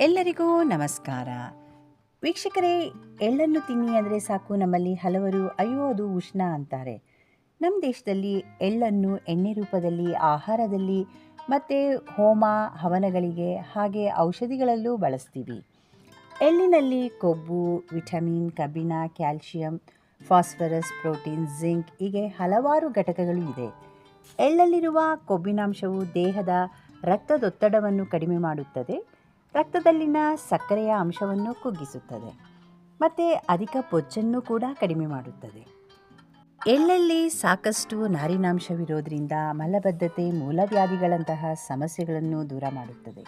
ಎಲ್ಲರಿಗೂ ನಮಸ್ಕಾರ. ವೀಕ್ಷಕರೇ, ಎಳ್ಳನ್ನು ತಿನ್ನಿ ಅಂದರೆ ಸಾಕು, ನಮ್ಮಲ್ಲಿ ಹಲವರು ಅಯ್ಯೋ ಅದು ಉಷ್ಣ ಅಂತಾರೆ. ನಮ್ಮ ದೇಶದಲ್ಲಿ ಎಳ್ಳನ್ನು ಎಣ್ಣೆ ರೂಪದಲ್ಲಿ, ಆಹಾರದಲ್ಲಿ ಮತ್ತು ಹೋಮ, ಹವನಗಳಿಗೆ ಹಾಗೆ ಔಷಧಿಗಳಲ್ಲೂ ಬಳಸ್ತೀವಿ. ಎಳ್ಳಿನಲ್ಲಿ ಕೊಬ್ಬು, ವಿಟಮಿನ್, ಕಬ್ಬಿಣ, ಕ್ಯಾಲ್ಶಿಯಂ, ಫಾಸ್ಫರಸ್, ಪ್ರೋಟೀನ್, ಜಿಂಕ್ ಹೀಗೆ ಹಲವಾರು ಘಟಕಗಳು ಇದೆ. ಎಳ್ಳಲ್ಲಿರುವ ಕೊಬ್ಬಿನಾಂಶವು ದೇಹದ ರಕ್ತದೊತ್ತಡವನ್ನು ಕಡಿಮೆ ಮಾಡುತ್ತದೆ. ರಕ್ತದಲ್ಲಿನ ಸಕ್ಕರೆಯ ಅಂಶವನ್ನು ಕುಗ್ಗಿಸುತ್ತದೆ ಮತ್ತು ಅಧಿಕ ಬೊಜ್ಜನ್ನು ಕೂಡ ಕಡಿಮೆ ಮಾಡುತ್ತದೆ. ಎಳ್ಳಲ್ಲಿ ಸಾಕಷ್ಟು ನಾರಿನಾಂಶವಿರೋದ್ರಿಂದ ಮಲಬದ್ಧತೆ ಮೂಲವ್ಯಾಧಿಗಳಂತಹ ಸಮಸ್ಯೆಗಳನ್ನು ದೂರ ಮಾಡುತ್ತದೆ.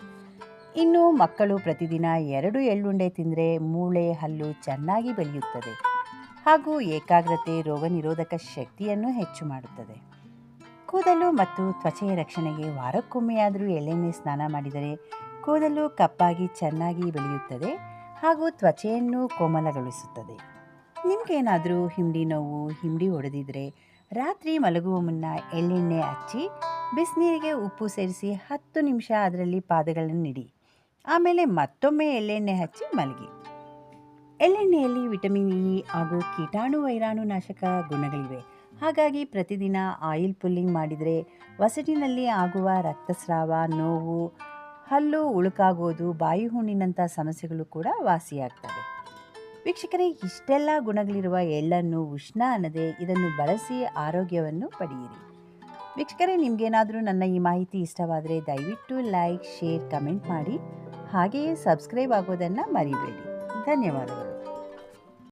ಇನ್ನು ಮಕ್ಕಳು ಪ್ರತಿದಿನ ಎರಡು ಎಳ್ಳುಂಡೆ ತಿಂದರೆ ಮೂಳೆ ಹಲ್ಲು ಚೆನ್ನಾಗಿ ಬೆಳೆಯುತ್ತದೆ ಹಾಗೂ ಏಕಾಗ್ರತೆ ರೋಗ ನಿರೋಧಕ ಶಕ್ತಿಯನ್ನು ಹೆಚ್ಚು ಮಾಡುತ್ತದೆ. ಕೂದಲು ಮತ್ತು ತ್ವಚೆಯ ರಕ್ಷಣೆಗೆ ವಾರಕ್ಕೊಮ್ಮೆಯಾದರೂ ಎಳ್ಳೆಣ್ಣೆ ಸ್ನಾನ ಮಾಡಿದರೆ ಕೂದಲು ಕಪ್ಪಾಗಿ ಚೆನ್ನಾಗಿ ಬೆಳೆಯುತ್ತದೆ ಹಾಗೂ ತ್ವಚೆಯನ್ನು ಕೋಮಲಗೊಳಿಸುತ್ತದೆ. ನಿಮಗೇನಾದರೂ ಹಿಂಡಿ ನೋವು, ಹಿಂಡಿ ಹೊಡೆದಿದ್ರೆ ರಾತ್ರಿ ಮಲಗುವ ಮುನ್ನ ಎಳ್ಳೆಣ್ಣೆ ಹಚ್ಚಿ ಬಿಸಿನೀರಿಗೆ ಉಪ್ಪು ಸೇರಿಸಿ ಹತ್ತು ನಿಮಿಷ ಅದರಲ್ಲಿ ಪಾದಗಳನ್ನು ನಿಡಿ. ಆಮೇಲೆ ಮತ್ತೊಮ್ಮೆ ಎಳ್ಳೆಣ್ಣೆ ಹಚ್ಚಿ ಮಲಗಿ. ಎಳ್ಳೆಣ್ಣೆಯಲ್ಲಿ ವಿಟಮಿನ್ ಇ ಹಾಗೂ ಕೀಟಾಣು ವೈರಾಣು ನಾಶಕ ಗುಣಗಳಿವೆ. ಹಾಗಾಗಿ ಪ್ರತಿದಿನ ಆಯಿಲ್ ಪುಲ್ಲಿಂಗ್ ಮಾಡಿದರೆ ವಸಟಿನಲ್ಲಿ ಆಗುವ ರಕ್ತಸ್ರಾವ, ನೋವು, ಹಲ್ಲು ಉಳುಕಾಗೋದು ಬಾಯಿ ಹುಣ್ಣಿನಂಥ ಸಮಸ್ಯೆಗಳು ಕೂಡ ವಾಸಿಯಾಗ್ತವೆ. ವೀಕ್ಷಕರೇ, ಇಷ್ಟೆಲ್ಲ ಗುಣಗಳಿರುವ ಎಳ್ಳನ್ನು ಉಷ್ಣ ಅನ್ನದೆ ಇದನ್ನು ಬಳಸಿ ಆರೋಗ್ಯವನ್ನು ಪಡೆಯಿರಿ. ವೀಕ್ಷಕರೇ, ನಿಮಗೇನಾದರೂ ನನ್ನ ಈ ಮಾಹಿತಿ ಇಷ್ಟವಾದರೆ ದಯವಿಟ್ಟು ಲೈಕ್, ಶೇರ್, ಕಮೆಂಟ್ ಮಾಡಿ. ಹಾಗೆಯೇ ಸಬ್ಸ್ಕ್ರೈಬ್ ಆಗೋದನ್ನು ಮರಿಬೇಡಿ. ಧನ್ಯವಾದಗಳು.